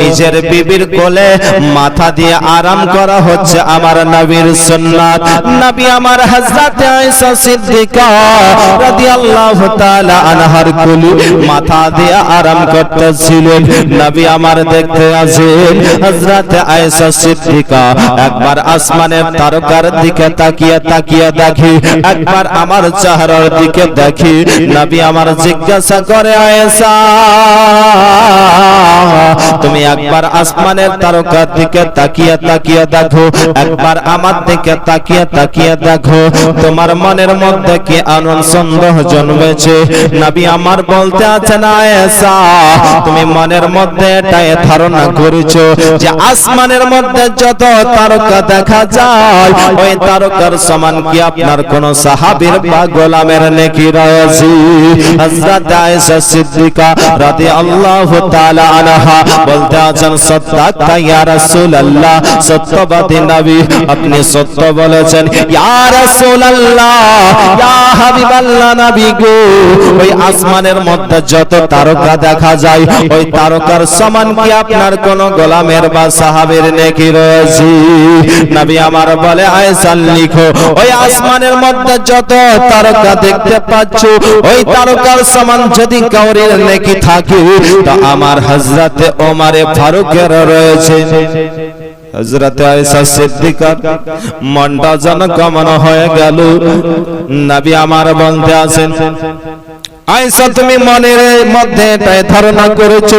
নিজের বিবির কোলে মাথা দিয়ে আরাম করা হচ্ছে আমার নবীর সুন্নাত। নবী আমার হযরত আয়েশা সিদ্দিকা রাদিয়াল্লাহু তাআলা আনহার কোলে মাথা দিয়ে আরাম করতেছিলেন। নবী আমার দেখতে আছেন হযরত আয়েশা সিদ্দিকা একবার আসমানের তারকার দিকে তাকিয়ে তাকিয়ে দেখি, একবার আমার চেহারার দিকে দেখি, নবী আমার জিজ্ঞাসা করে, আয়েশা, তুমি একবার আসমানের তারকার দিকে তাকিয়ে তাকিয়ে দেখো, একবার আমার দিকে তাকিয়ে তাকিয়ে দেখো, তোমার মনের মধ্যে কি আনন্দ, সন্দেহ জন্মেছে? নবী আমার বলতে আছে না আয়েশা, তুমি মনের মধ্যে এটাই ধারণা করেছ যে আসমানের মধ্যে যত তারকা দেখা যায় ওই তারকার সমান কি আপনার কোন সাহাবীর বা গোলামের নেকি রয়েছে? হযরত আয়েশা সিদ্দিকা রাদিয়াল্লাহু তাআলা আনহা বলতে আছেন সাদাকা ইয়া রাসূলুল্লাহ সত্যবাদী নবী। আপনি সত্য বলেছেন ইয়া রাসূলুল্লাহ ইয়া হাবিবাল্লাহ নবী গো। ওই আসমানের মধ্যে যত তারকা দেখা যায় ওই তারকার সমান কি আপনার কোন গোলামের বা সাহাবের নেকি রয়েছে? নবী আমার বলে আয়েশা লিখো, ওই আসমানের মধ্যে যত তারকা দেখতে পাচ্ছ, ওই তারকার সমান যদি কাউরের নেকি থাকে, তা আমার হযরতে ওমরে ফারুকের রয়েছে। মনটা যেন কেমন হয়ে গেল। নবী আমার বলতে আছেন আয়েশা, তুমি মনের মধ্যে এটাই ধারণা করেছ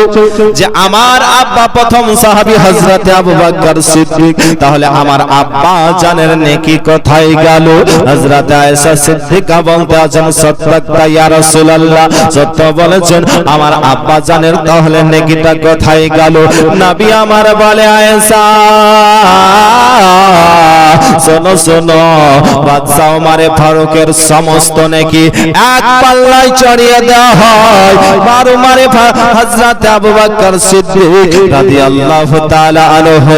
যে আমার আব্বা প্রথম সাহাবী হযরতে আবু বকর সিদ্দিক। তাহলে আমার আব্বা জানের নেকি কোথায় গেল? হযরত আয়েশা সিদ্দিকা বলতে আছেন সত্যতা ইয়া রাসূলুল্লাহ, সত্য বলেছেন, আমার আব্বা জানের তাহলে নেকিটা কোথায় গেল? নবী আমার বলে, আয়েশা! শোনো শোনো। বাদশা ওমরে ফারুকের সমস্ত নেকি। এক পাল্লায় চড়িয়ে দেওয়া হয়। বারো মারে হযরত আবু বকর সিদ্দিক রাদিয়াল্লাহু তাআলা আনহু,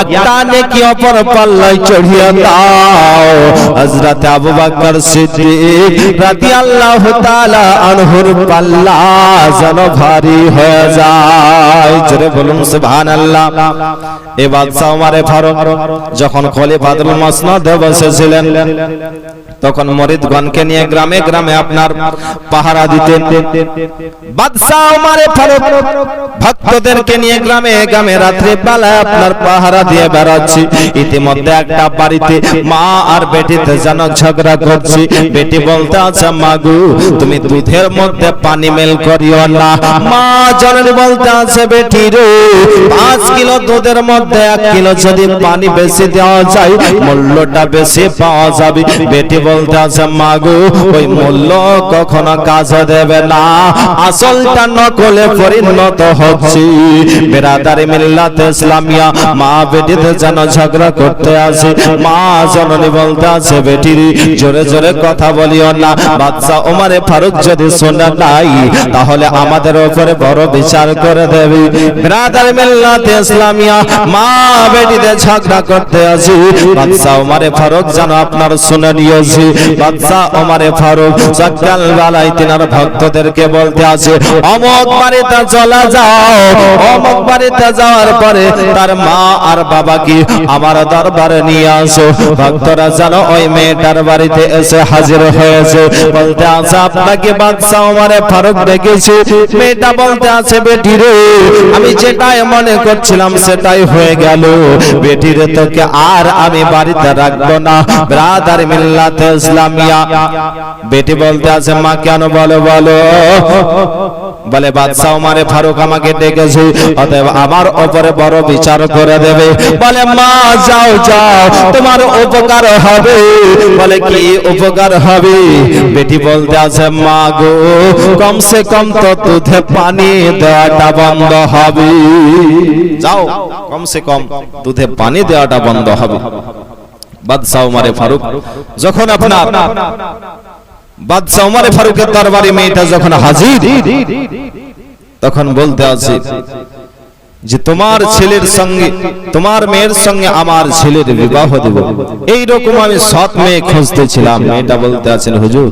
একটা নেকি অপর পাল্লায় চড়িয়ে দাও। হযরত আবু বকর সিদ্দিক রাদিয়াল্লাহু তাআলা আনহুর পাল্লা যেন ভারী হয়ে যায়। জোরে বলুন, সুবহানাল্লাহ। এ বাদশা ওমরে ফারুক, যখন Vali Fadıl Masna Dev তখন মরিদগণকে নিয়ে গ্রামে গ্রামে আপনার পাহারা দিতেন। বাদশাহ ওমরে ফারুক ভক্তদেরকে নিয়ে গ্রামে গ্রামে রাত্রে বেলায় আপনার পাহারা দিয়ে বেড়াচ্ছি। ইতিমধ্যে একটা বাড়িতে মা আর বেটিতে যেন ঝগড়া করছি। বেটি বলতে আছে মাগু তুমি দুধের মধ্যে পানি মেল করিও না। মা জননী বলতে আছে, বেটি রে, পাঁচ কিলো দুধের মধ্যে এক কিলো যদি পানি বেশি দেওয়া যায়, মূল্যটা বেশি পাওয়া যাবে। বেটি বলতে আছে মাগু, ওই মূল্য কখনো কাজে দেবে না। আসলটা নকলে পরিণত হচ্ছে। মিল্লাত ইসলামিয়া, মা বেটিতে যেন ঝগড়া করতে আসে। মা জননী বেটির জোরে জোরে কথা বলিও না। বাদশা ওমারে ফারুক যদি শোনা নাই, তাহলে আমাদের উপরে বড় বিচার করে দেবে। বেরাদারি মিল্লাত ইসলামিয়া, মা বেটিতে ঝগড়া করতে আসি। বাদশা ওমারে ফারুক যেন আপনার শুনে নিয়েছি বাদশা ওমারে ফারুক সকাল বেলায় তিনার ভক্তদেরকে বলতে আছে অমক বাড়িতে চলে যাও। অমক বাড়িতে যাওয়ার পরে তার মা আর বাবাকে আমার দরবারে নিয়ে আসো? ভক্তরা যেন ওই মেয়েটার বাড়িতে এসে হাজির হয়েছে। বলতে আছে আপনাকে বাদশা ওমারে ফারুক দেখেছি। মেয়েটা বলতে আছে বেটি রে আমি যেটাই মনে করছিলাম সেটাই হয়ে গেল। বেটি রে তোকে আর আমি বাড়িতে রাখব না। ব্রাদার মিল্লাতে ইসলামিয়া। বেটি বলতে আছে, মা, কেন বলো বলো? বলে, বাদশাহ উমারে ফারুক আমাকে ডেকেছে, অতএব আমার উপরে বড় বিচার করে দেবে। বলে, মা, যাও যাও, তোমার উপকার হবে। বলে, কি উপকার হবে? বেটি বলতে আছে, মা গো, কমসে কম তো দুধে পানি দেওয়াটা বন্ধ হবে। যাও, কমসে কম দুধে পানি দেওয়াটা বন্ধ হবে। যখন আপনার বাদশাহ উমারে ফারুকের দরবারে মেয়েটা যখন হাজির, তখন বলতে আছে যে তোমার ছেলের সঙ্গে, তোমার মেয়ের সঙ্গে আমার ছেলের বিবাহ দেব। এই রকম আমি সৎ মেয়ে খুঁজতেছিলাম। এটা বলতে আছেন, হুজুর,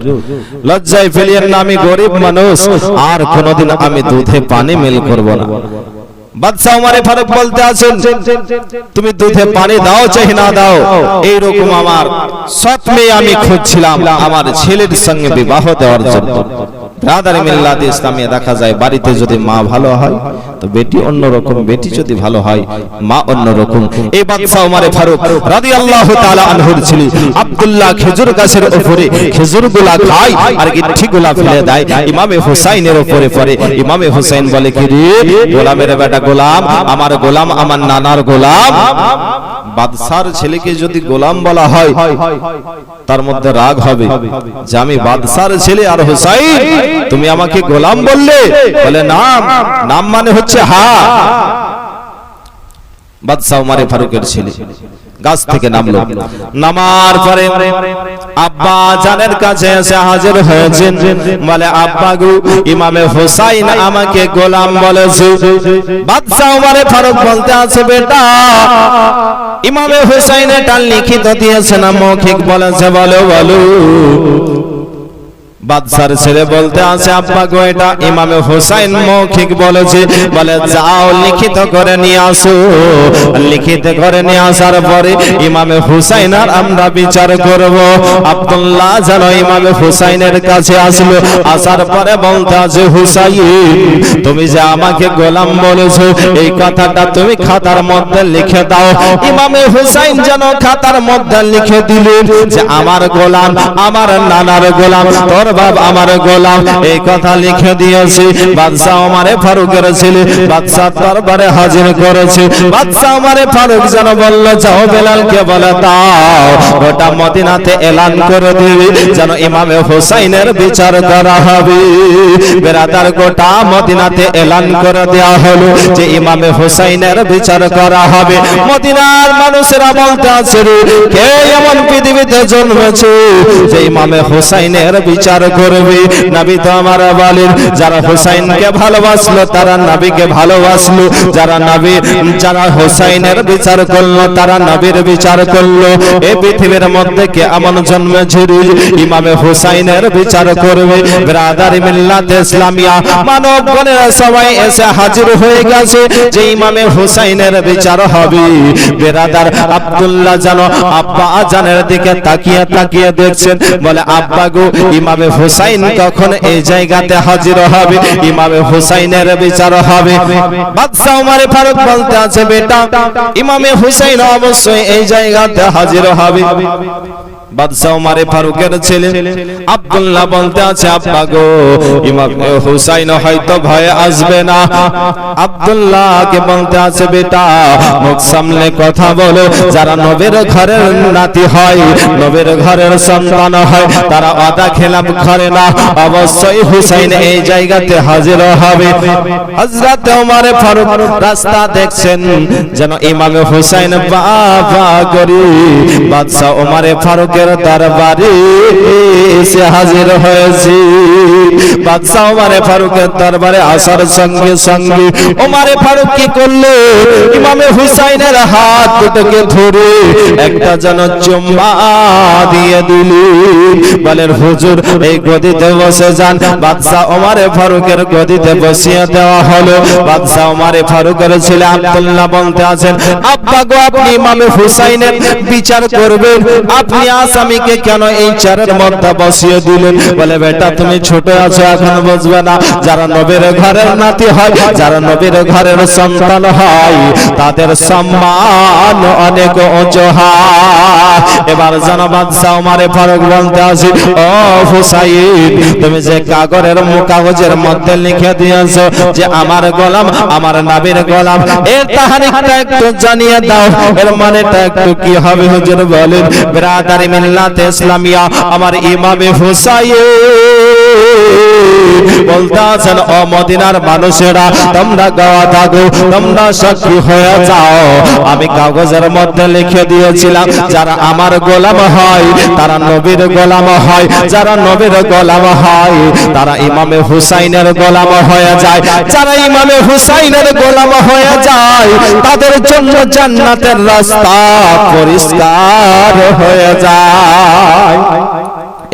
লজ্জায় ফেলিয়েন না, আমি গরিব মানুষ। আর কোনোদিন আমি দুধে পানি মেল করব না। ফারুক বলতে তুমি দুধে পানি দাও চাই না দাও। এই রকম আমার আমি খুঁজছিলাম আমার ছেলের সঙ্গে বিবাহ দেওয়ার জন্য। ইসলামিয়া দেখা যায় বাড়িতে যদি মা ভালো হয়, তো বেটি অন্য রকম বেটি যদি ভালো হয়, মা অন্য রকম এই বাদশা উমারে ফারুক রাদিয়াল্লাহু তাআলা আনহুর আব্দুল্লাহ খেজুর গাছের উপরে খেজুরগুলা খায় আর গিট্টিগুলা ফেলে দেয়। ইমামে হুসাইনের উপরে পড়ে। ইমামে হুসাইন বলে, কি রে গোলামের বেটা গোলাম, আমার গোলাম, আমার নানার গোলাম। বাদশার ছেলেকে যদি গোলাম বলা হয়, তার মধ্যে রাগ হবে। যে আমি বাদশার ছেলে আর হুসাইন, তুমি আমাকে গোলাম বললে? বলে, নাম নাম মানে হচ্ছে হা। বাদশাহ উমারে ফারুকের ছেলে। গাছ থেকে নামলো। নামার পরে আব্বা জানের কাছে এসে হাজির হয়েছেন। বলে আব্বা গু ইমামে হুসাইন আমাকে গোলাম বলেছে। বাদশাহ ওমরে ফারুক বলতে আছে বেটা ইমামে হুসাইন এটা লিখিত দিয়েছে না মৌখিক বলেছে বলো বলো। বাদশার ছেলে বলতে আছে, আব্বা গো, এটা ইমামে হুসাইন মৌখিক বলেছে। বলে, যাও, লিখিত করে নিয়ে আসো। লিখিত করে নিয়ে আসার পরে ইমামে হুসাইন আর আমরা বিচার করব। আব্দুল্লাহ যেন ইমামে হুসাইনের কাছে আসলো। আসার পরে বলতে আছে, হুসাইন, তুমি যে আমাকে গোলাম বলেছ, এই কথাটা তুমি খাতার মধ্যে লিখে দাও। ইমামে হুসাইন যেন খাতার মধ্যে লিখে দিলেন যে, আমার গোলাম, আমার নানার গোলাম, তোর বাপ আমার গোলাম, এই কথা লিখে দিয়েছে। বাদশাহ আমারে ফারুকের ছেলে বাদশাহ দরবারে হাজির করেছে। বাদশাহ আমারে ফারুক যেন বলল, যাও বেলালকে বলে দাও ওটা মদিনাতে এলান করে দিবে, যেন ইমামে হুসাইনের বিচার করা হবে। বেরাদার গোটা মদিনাতে এলান করে দেওয়া হলো, যে ইমামে হুসাইনের বিচার করা হবে। মদিনার মানুষেরা বলতে আছে কে এমন পৃথিবীতে জন্মেছে, যে ইমামে হুসাইনের বিচার করবে। নবী তো আমার বলেন যারা হুসাইনকে ভালোবাসলো তারা নবীকে ভালোবাসলো। যারা নবী যারা হুসাইনের বিচার করল তারা নবীর বিচার করল। এই পৃথিবীর মধ্যে কে এমন জন্মেছে রে, ইমামে হুসাইনের বিচার করবে। ব্রাদার মিল্লাত ইসলামিয়া মানব গণের সবাই এসে হাজির হয়ে গেছে যে ইমামে হুসাইনের বিচার হবে। বেরাদার আব্দুল্লাহ জানো আব্বা জানের দিকে তাকিয়ে তাকিয়ে দেখছেন। বলে আব্বা গো ইমামে হুসাইন কখন এই জায়গাতে হাজির হবে? ইমামে হুসাইনের বিচার হবে। বাদশাহ উমারে ফারুক বলতে আছে বেটা ইমামে হুসাইন অবশ্যই এই জায়গাতে হাজির হবে। বাদশাহ ফারুকের ছেলে। আব্দুল্লাহ বলতে আছে, আব্বা গো, ইমাম হুসাইন হয়তো আসবে না। বলতে আছে, বেটা, মুখ সামলে কথা বলো। যারা নবের ঘরের নাতি হয়, নবের ঘরের সন্তান হয়, তারা আদা খেলাম করে না। অবশ্যই হুসাইন এই জায়গাতে হাজির হবে। হযরত উমারে ফারুক রাস্তা দেখছেন, যেন ইমামে হুসাইন বাবা করি বাদশাহ উমারে ফারুকের দরবারে এসে হাজির হয়েছে। বাদশাহ উমারে ফারুকের দরবারে আসার সঙ্গে সঙ্গে উমারে ফারুক কি করল? ইমামে হুসাইনের হাত দুটোকে ধরে একটা যেন চুম্মা দিয়ে দিলি। বলেন হুজুর, এই গদিতে বসে যান। বাদশাহ ওমারে ফারুকের গদিতে বসিয়ে দেওয়া হলো। বাদশাহ ওমারে ফারুকের ছেলে আব্দুল্লাহ বলতে আছেন, আব্বা গো, আপনি ইমামে হুসাইনের বিচার করবেন। আপনি আসামিকে কেন এই চারের মধ্যে বসিয়ে দিলেন? বলে, বেটা, তুমি ছোট আছো, এখন বুঝবে না। যারা নবীর ঘরের নাতি হয়, যারা নবীর ঘরের সন্তান হয়, তাদের সম্মান অনেক উঁচু হয়। এবার জনবাদ সাউমারে ফারুক বলতে আসি, ও হুসাইন, তুমি যে কাগজের কাগজের মধ্যে লিখে দিয়েছ যে আমার গোলাম, আমার নাবির গোলাম এর তাহারিকটা একটু জানিয়ে দাও। এর মানেটা একটু কি হবে হুজুর বলেন। ব্রাদারি মিল্লাত ইসলামিয়া আমার ইমামে হুসাইন। বলতে আছেন ও মদিনার মানুষেরা, তোমরা গাওয়া থাকো, তোমরা সাক্ষী হয়ে যাও। আমি কাগজের মধ্যে লিখে দিয়েছিলাম, যারা আমার গোলাম হয়, তারা নবীর গোলাম হয়, যারা নবীর গোলাম হয়, তারা ইমামে হুসাইনের গোলাম হয়ে যায়। যারা ইমামে হুসাইনের গোলাম হয়ে যায়, তাদের জন্য জান্নাতের রাস্তা পরিষ্কার হয়ে যায়।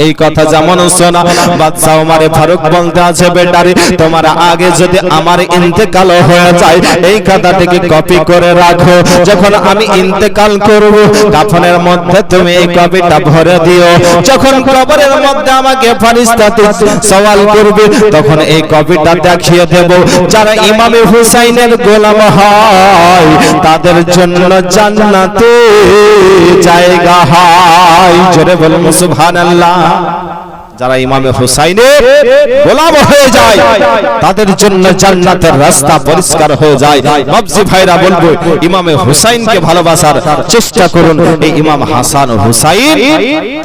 এই কথা যেমন শোনা, বাদশাহ ওমারে ফারুক বলতে আছে, বেটারি, তোমার আগে যদি আমার ইন্তেকাল হয়ে যায়, এই কথাটিকে কপি করে রাখো। যখন আমি ইন্তেকাল করব, কাফনের মধ্যে তুমি এই কপিটা ভরে দিও। যখন কবরের মধ্যে আমাকে ফারিস্তাতে সওয়াল করবে, তখন এই কপিটা দেখিয়ে দেব। যারা ইমামে হুসাইনের গোলাম হয়, তাদের জন্য জান্নাতে জায়গা হয়। জোরে বলুন, সুবহানাল্লাহ। যারা ইমামে হুসাইনের গোলাম হয়ে যায়, তাদের জন্য জান্নাতের রাস্তা পরিষ্কার হয়ে যায়। বাবজি ভাইরা বলব ইমামে হুসাইনকে ভালোবাসার চেষ্টা করুন। এই ইমাম হাসান হুসাইন,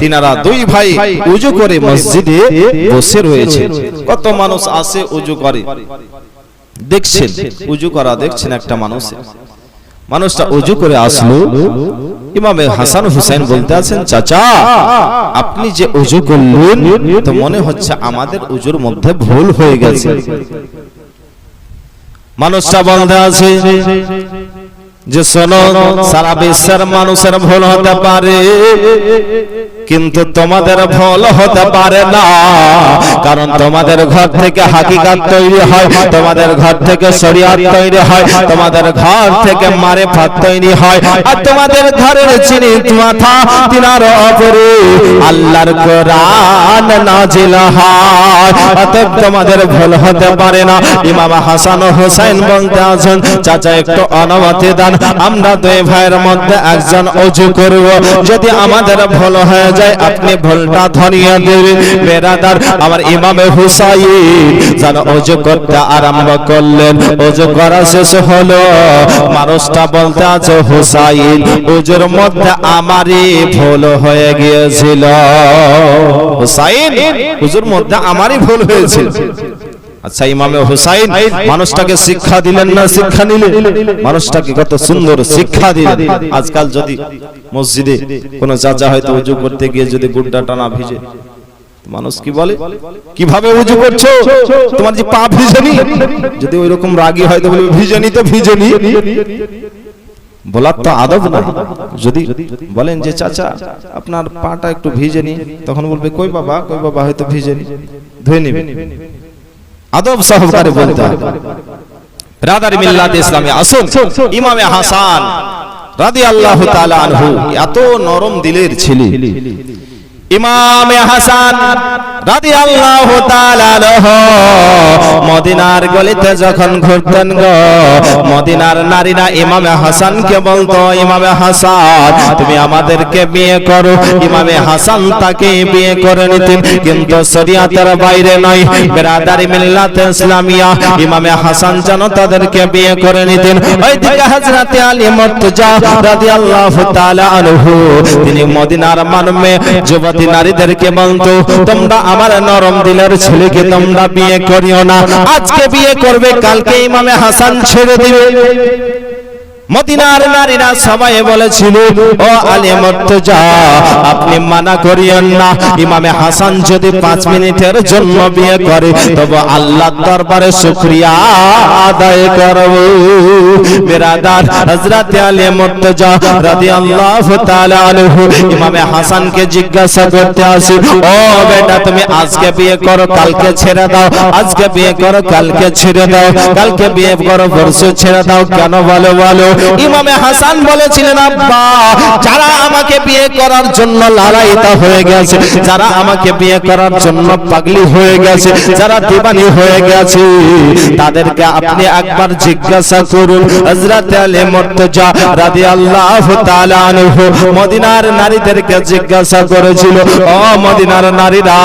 তিনারা দুই ভাই উজু করে মসজিদে বসে রয়েছে। কত মানুষ আসে উজু করে? দেখছেন? উজু করা দেখছেন একটা মানুষ মানুষটা উজু করে আসলো। ইমামে হাসান হুসাইন বলতে আছেন চাচা আপনি যে উজু করলেন তো মনে হচ্ছে আমাদের উজুর মধ্যে ভুল হয়ে গেছে। মানুষটা বলতে আছে যে শোনো সারা বিশ্বের মানুষের ভুল হতে পারে। কিন্তু তোমাদের ভুল হতে পারে না। কারণ তোমাদের ঘর থেকে হাকিকাত তৈরি হয়, তোমাদের ঘর থেকে শরিয়াত তৈরি হয়, তোমাদের ঘর থেকে মারে ফাত তৈরি হয়। আর তোমাদের ঘরের চিনি মাথা, তিনার অপরে আল্লাহর কোরআন নাজিল হয়। অতএব তোমাদের ভুল হতে পারে না। ইমাম হাসান ও হুসাইন বলতে আছেন, চাচা, একটু অনুমতি দান। আমরা দুই ভাইয়ের মধ্যে একজন অজু করব। যদি আমাদের ভুল হয়ে যায় আপনি ভোলটা ধনিয়া দেবেন বেরাদার, আমার ইমামে হুসাইন, যেন অজু করতে আরম্ভ করলেন। অজু করা শেষ হল। মানুষটা বলতে আছে, হুসাইন, অজুর মধ্যে আমারই ভুল হয়ে গিয়েছিল। হুসাইন, অজুর মধ্যে আমারই ভুল হয়েছিল। আচ্ছা ইমামে হুসাইন, মানুষটাকে শিক্ষা দিলেন না, শিক্ষা নিলেন? মানুষটাকে কত সুন্দর শিক্ষা দিলেন। আজকাল যদি মসজিদে কোন চাচা হয়তো উজু করতে গিয়ে যদি গুড্ডা টানা ভিজে, মানুষ কি বলে? কীভাবে উজু করছ? তোমার যে পা ভিজেনি? যদি ওই রকম রাগী হয় তো বলবে ভিজেনি তো ভিজেনি। বলার তো আদব না। যদি বলেন যে, চাচা, আপনার পাটা একটু ভিজেনি, তখন বলবে, কই বাবা কই বাবা, হয়তো ভিজেনি। ধুয়ে নিবে। আদব সহকারে বলতে হবে। ব্রাদার মিল্লাত ইসলামে আসুন। ইমামে হাসান রাদিয়াল্লাহু তাআলা আনহু এত নরম দিলের ছেলে। ইমামে হাসান মদিনার গলিতে যখন ঘুরতেন গো, মদিনার নারীরা ইমামে হাসানকে বলতো, ইমামে হাসান, তুমি আমাদেরকে বিয়ে করো। ইমামে হাসান তাকে বিয়ে করে নিতেন, কিন্তু শরিয়াতের বাইরে নয়। বেরাদারি মিল্লাত ইসলামিয়া, ইমামে হাসান যেন তাদেরকে বিয়ে করে নিতেন। ওইদিকে হযরত আলী মুর্তজা রাদিয়াল্লাহু তাআলা আনহু, তিনি মদিনার মানমে যুবতী নারীদেরকে বলতো, তোমরা আমার নরম দিলের ছেলেকে তোমরা বিয়ে করিও না। আজকে বিয়ে করবে, কালকে ইমামে হাসান ছেড়ে দিবে। মদিনার নারীরা সবাই বলেছিল, ও আলী মর্তজা, আপনি মানা করিয়েন না। ইমামে হাসান যদি পাঁচ মিনিটের জন্য বিয়ে করে, তবে আল্লাহ দরবারে শুকরিয়া আদায় করব। বিরাদার হযরত আলী মর্তজা রাদিয়াল্লাহু তাআলা আনহু ইমামে হাসানকে জিজ্ঞাসা করতে আসি, ও বেটা, তুমি আজকে বিয়ে করো, কালকে ছেড়ে দাও। আজকে বিয়ে করো, কালকে ছেড়ে দাও। কালকে বিয়ে করো, পরশু ছেড়ে দাও। কেন বলো বলো? ইমামে হাসান বলেছিলেন, আব্বা, যারা আমাকে বিয়ে করার জন্য লালাইতা হয়ে গেছে, যারা আমাকে বিয়ে করার জন্য পাগলি হয়ে গেছে, যারা দিবানি হয়ে গেছে, তাদেরকে আপনি একবার জিজ্ঞাসা করুন। হযরত আলী মুর্তজা রাদিয়াল্লাহু তাআলা আনহু মদিনার নারীদেরকে জিজ্ঞাসা করেছিল, ও মদিনার নারীরা,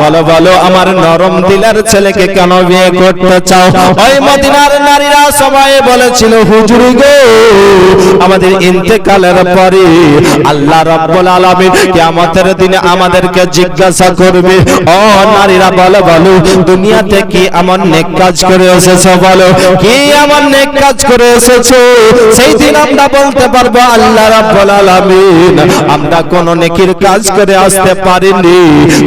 বলো বলো, আমার নরম দিলের ছেলেকে কেন বিয়ে করতে চাও? ওই মদিনার নারীরা সবাই বলেছিল, হুজুরি গো আমাদের ইন্তেকালের পরে আল্লাহ রাব্বুল আলামিন কিয়ামতের দিনে আমাদেরকে জিজ্ঞাসা করবে ও নারীরা বলো বলো দুনিয়াতে কি এমন নেক কাজ করে এসেছ? বলো কি এমন নেক কাজ করে এসেছ? সেই দিন আমরা বলতে পারব আল্লাহ রাব্বুল আলামিন আমরা কোন নেকির কাজ করে আসতে পারিনি।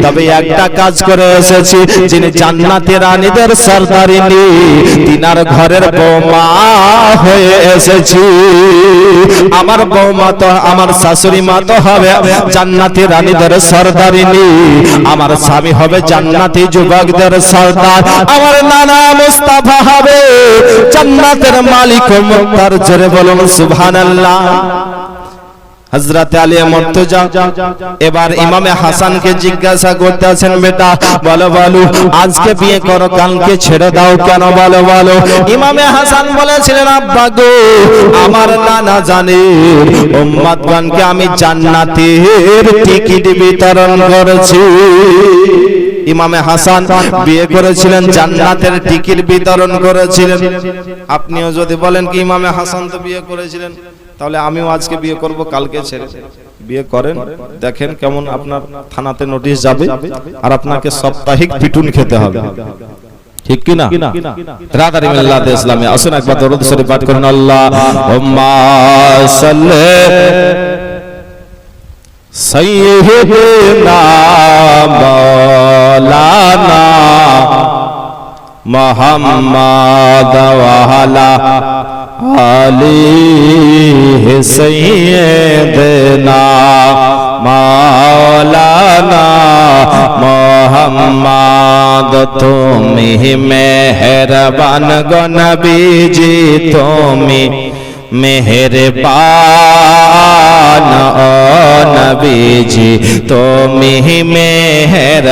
তবে একটা কাজ করে এসেছি যিনি জান্নাতি রানীদের সর্দারিনী। তিনার ঘরের বৌমা হয়ে এসেছি আমার বৌমা তো আমার শাশুড়ি মা তো হবে জান্নাতি রানীদের সর্দারিনী। আমার স্বামী হবে জান্নাতি যুবকদের সর্দার। আমার নানা মুস্তাফা হবে জান্নাতের মালিক মুক্তার জোরে বলুন, সুবহানাল্লাহ। হজরত আলী মর্তজা, এবার ইমামে হাসানকে জিজ্ঞাসা করতে আছেন বেটা, বলো বলো, আজকে বিয়ে করো, কালকে ছেড়ে দাও কেন? বলো বলো। ইমামে হাসান বলেছিলেন, আব্বা গো, আমার নানা জানে উম্মাদগণকে আমি জান্নাতের টিকিট বিতরণ করেছি। ইমামে হাসান বিয়ে করেছিলেন, জান্নাতের টিকিট বিতরণ করেছিলেন। আপনিও যদি বলেন কি ইমামে হাসান তো বিয়ে করেছিলেন? তাহলে আমিও আজকে বিয়ে করব, কালকে ছেড়ে। বিয়ে করেন, দেখেন কেমন আপনার থানাতে নোটিশ যাবে, আর আপনাকে সাপ্তাহিক পিটুন খেতে হবে। ঠিক কি আসুন একবার ওয়ালা আলিহি সাইয়্যিদিনা মাওলানা মোহাম্মদ তুমি মেহেরবান গো নবীজি তুমি মেহেরবান ও নবীজি তুমি মেহেরবান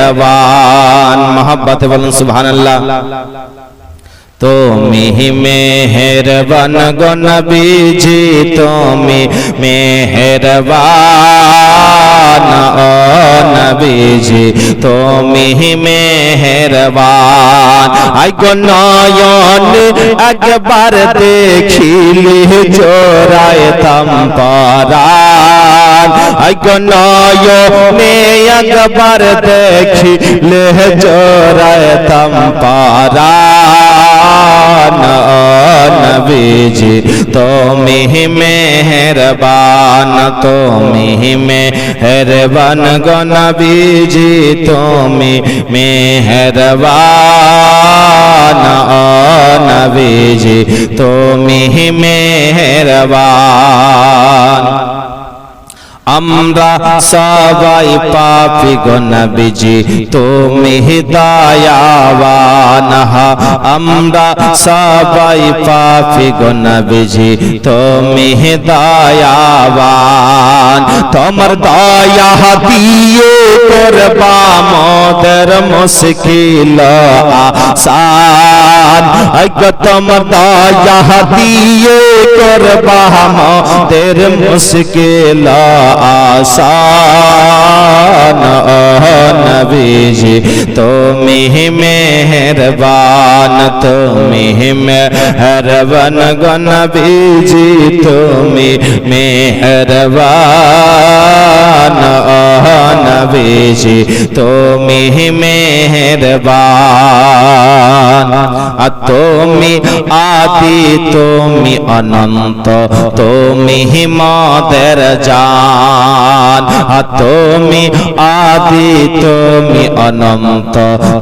মোহাব্বত বলুন সুবহানাল্লাহ তুমি মেহেরবান গো নবীজি তুমি মেহেরবান ও নবীজি তুমি মেহেরবান আই গো নয়ন একবার দেখিলে জোড়ায় তম পরান আই গো নয়নে একবার দেখিলে জোড়ায় তম পরান নবীজি তুমি মেহরবান তুমি মেহরবান গো নবীজি তুমি মেহরবান নবীজি তুমি মেহরবান। আমরা সবাই পাপি গো নবীজি, তুমি দয়াবান আমরা সবাই পাপি গো নবীজি, তুমি দয়াবান তোমার দয়া দিয়ে করবা মদের মুশকিল আসান। তোমার দয়া দিয়ে করবা মদের মুশকিল আসান নবীজি তুমি মেহরবান তুমি মেহরবান গো নবীজি তুমি মেহরবান নবীজি তুমি মেহরবান তুমি আদি, তুমি অনন্ত, তুমি মদের জান তুমি আদি, তুমি অনন্ত,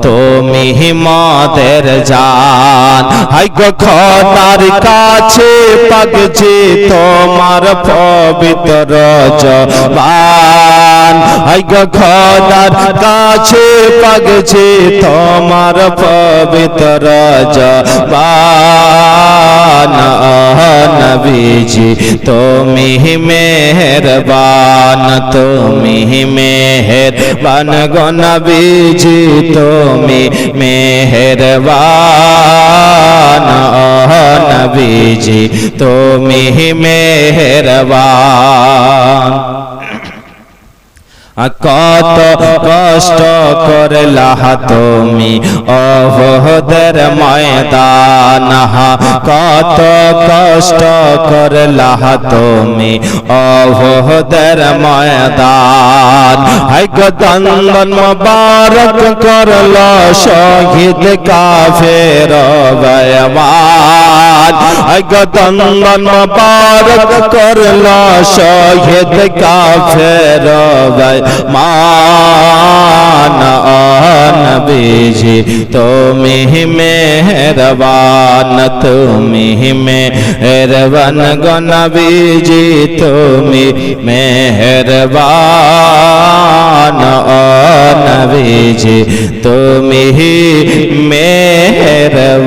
তুমি মদের জান হাই গো খনার কাছে পাগছে তোমার পবিত্র জবান। হাই গো খনার কাছে পাগছে তোমার পবিত্র জবান নবীজি তুমি মেহরবান তুমি মেহরবান গো নবীজি তুমি মেহরবান নবীজি তুমি মেহরবান। কত কষ্ট করলা তুমি অবহদের ময়দান। কত কষ্ট করলা তুমি অবহদের ময়দান। হাইক দন্দন মুবারক করল শহীদ কাফের বয়মান হাইক দন্দন মুবারক করল শহীদ কাফের মান নবীজি তুমি মেহরবান তুমি মেহরবান গো নবীজি তুমি মেহরবান নবীজি তুমি মেহরবান।